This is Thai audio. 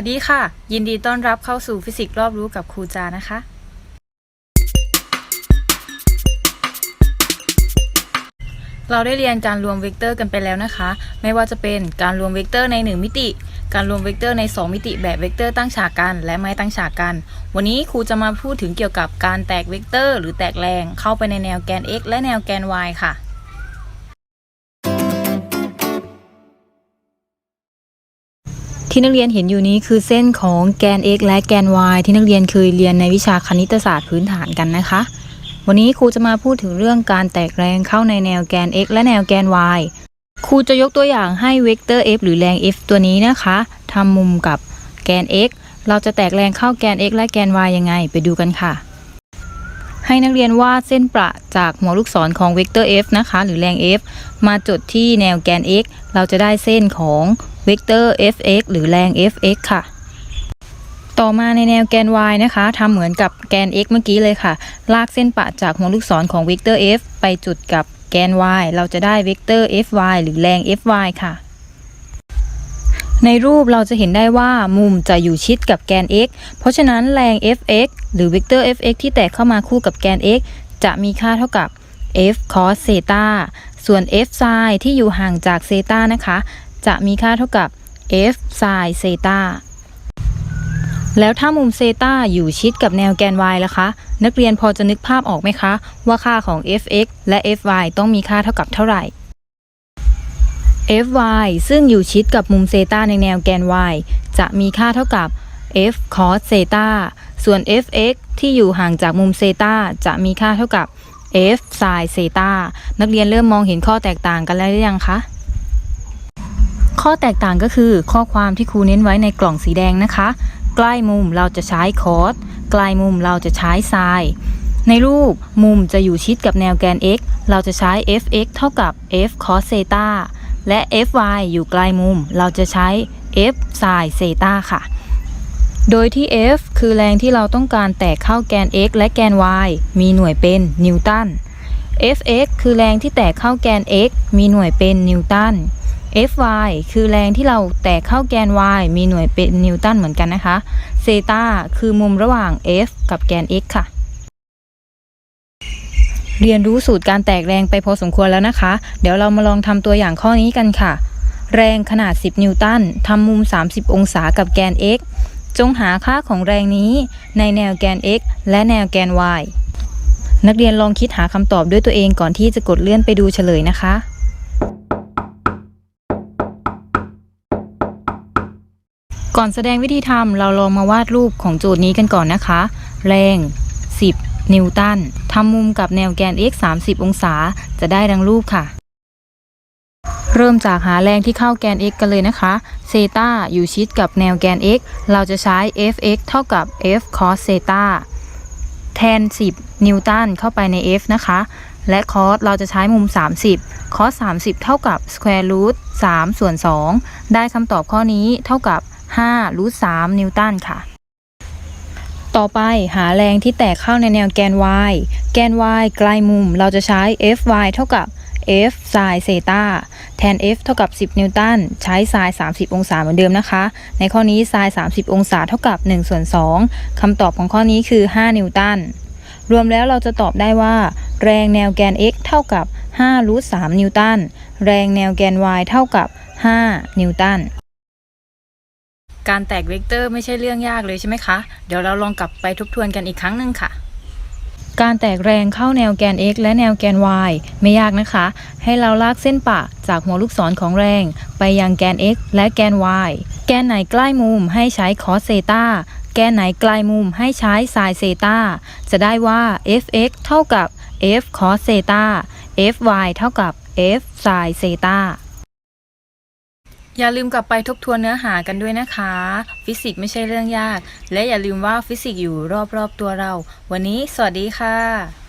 วัสดีค่ะ ยินดีต้อนรับเข้าสู่ฟิสิกส์รอบรู้กับครูจานะคะ เราได้เรียนการรวมเวกเตอร์กันไปแล้วนะคะ ไม่ว่าจะเป็นการรวมเวกเตอร์ใน 1 มิติ การรวมเวกเตอร์ใน 2 มิติแบบเวกเตอร์ตั้งฉากกัน และไม่ตั้งฉากกัน วันนี้ครูจะมาพูดถึงเกี่ยวกับการแตกเวกเตอร์ หรือแตกแรงเข้าไปในแนวแกน x และแนวแกน y ค่ะ ที่นักเรียนเห็นอยู่นี้คือเส้นของแกน x และแกน y ที่นักเรียนเคยเรียนในวิชาคณิตศาสตร์พื้นฐานกันนะคะ วันนี้ครูจะมาพูดถึงเรื่องการแตกแรงเข้าในแนวแกน x และแนวแกน y ครูจะยกตัวอย่างให้เวกเตอร์ f หรือแรง f ตัวนี้นะคะทำมุมกับแกน x เราจะแตกแรงเข้าแกน x และแกน y ยังไง ไปดูกันค่ะ ให้นักเรียนวาดเส้นประจากหัวลูกศรของเวกเตอร์ f นะคะ หรือแรง f มาจุดที่แนวแกน x เราจะได้เส้นของเวกเตอร์ fx หรือแรง fx ค่ะ ต่อมาในแนวแกน y นะคะทำเหมือนกับแกน x เมื่อกี้เลยค่ะ ลากเส้นประจากหัวลูกศรของเวกเตอร์ f ไปจุดกับแกน y เราจะได้เวกเตอร์ fy หรือแรง fy ค่ะในรูปเราจะเห็นได้ว่ามุมจะอยู่ชิดกับแกน x เพราะฉะนั้นแรง fx หรือเวกเตอร์ fx ที่แตกเข้ามาคู่กับแกน x จะมีค่าเท่ากับ f cos เซตาส่วน f sin ที่อยู่ห่างจากเซตานะคะ จะมีค่าเท่ากับ f sin เซตาแล้วถ้ามุมเซตาอยู่ชิดกับแนวแกน y ล่ะคะ นักเรียนพอจะนึกภาพออกไหมคะ ว่าค่าของ fx และ fy ต้องมีค่าเท่ากับเท่าไหร่ fy ซึ่งอยู่ชิดกับมุมเซตาในแนวแกน y จะมีค่าเท่ากับ f cos เซตา ส่วน fx ที่อยู่ห่างจากมุมเซตาจะมีค่าเท่ากับ f sin เซตานักเรียนเริ่มมองเห็นข้อแตกต่างกันแล้วหรือยังคะ ข้อแตกต่างก็คือข้อความที่ครูเน้นไว้ในกล่องสีแดงนะคะ ใกล้มุมเราจะใช้ cos ไกลมุมเราจะใช้ sin ในรูปมุมจะอยู่ชิดกับแนวแกน x เราจะใช้ fx เท่ากับ f cos เซตาและ fy อยู่ไกลมุม เราจะใช้ f sin เซตาค่ะ โดยที่ F คือแรงที่เราต้องการแตกเข้าแกน x และแกน y มีหน่วยเป็นนิวตัน Fx คือแรงที่แตกเข้าแกน x มีหน่วยเป็นนิวตัน Fy คือแรงที่เราแตกเข้าแกน y มีหน่วยเป็นนิวตันเหมือนกันนะคะ เซตาคือมุมระหว่าง F กับแกน x ค่ะ เรียนรู้สูตรการแตกแรงไปพอสมควรแล้วนะคะ เดี๋ยวเรามาลองทำตัวอย่างข้อนี้กันค่ะ แรงขนาด 10 นิวตันทำมุม 30 องศากับแกน x จงหาค่าของแรงนี้ในแนวแกน x และแนวแกน y นักเรียนลองคิดหาคำตอบด้วยตัวเองก่อนที่จะกดเลื่อนไปดูเฉลยนะคะก่อนแสดงวิธีทำเราลองมาวาดรูปของโจทย์นี้กันก่อนนะคะ แรง 10 นิวตันทำมุมกับแนวแกน x 30 องศา จะได้ดังรูปค่ะ เริ่มจากหาแรงที่เข้าแกน x กันเลยนะคะเซตาอยู่ชิดกับแนวแกน x เราจะใช้ fx เท่ากับ f cos เซตาแทน 10 นิวตันเข้าไปใน f นะคะ และ cos เราจะใช้มุม 30 cos 30 เท่ากับ square root 3 ส่วน 2 ได้คำตอบข้อนี้เท่ากับ5 root 3นิวตันค่ะ ต่อไปหาแรงที่แตกเข้าในแนวแกน y แกน y ใกล้มุมเราจะใช้ fy เท่ากับ f sin เซตา แทน f เท่ากับ 10 นิวตัน ใช้ sin 30 องศาเหมือนเดิมนะคะ ในข้อนี้ sin 30 องศาเท่ากับ1ส่วน2คำตอบของข้อนี้คือ 5 นิวตัน รวมแล้วเราจะตอบได้ว่า แรงแนวแกน x เท่ากับ5รูท3นิวตัน แรงแนวแกน y เท่ากับ 5 นิวตัน การแตกเวกเตอร์ไม่ใช่เรื่องยากเลยใช่ไหมคะ เดี๋ยวเราลองกลับไปทบทวนกันอีกครั้งหนึ่งค่ะ การแตกแรงเข้าแนวแกน x และแนวแกน y ไม่ยากนะคะ ให้เราลากเส้นปะจากหัวลูกศรของแรง ไปยังแกน x และแกน y แกนไหนใกล้มุมให้ใช้ cos เซตาแกนไหนไกลมุมให้ใช้ sin เซตาจะได้ว่า fx เท่ากับ f cos เซตา fy เท่ากับ f sin เซตา อย่าลืมกลับไปทบทวนเนื้อหากันด้วยนะคะ ฟิสิกส์ไม่ใช่เรื่องยาก และอย่าลืมว่าฟิสิกส์อยู่รอบๆตัวเรา วันนี้สวัสดีค่ะ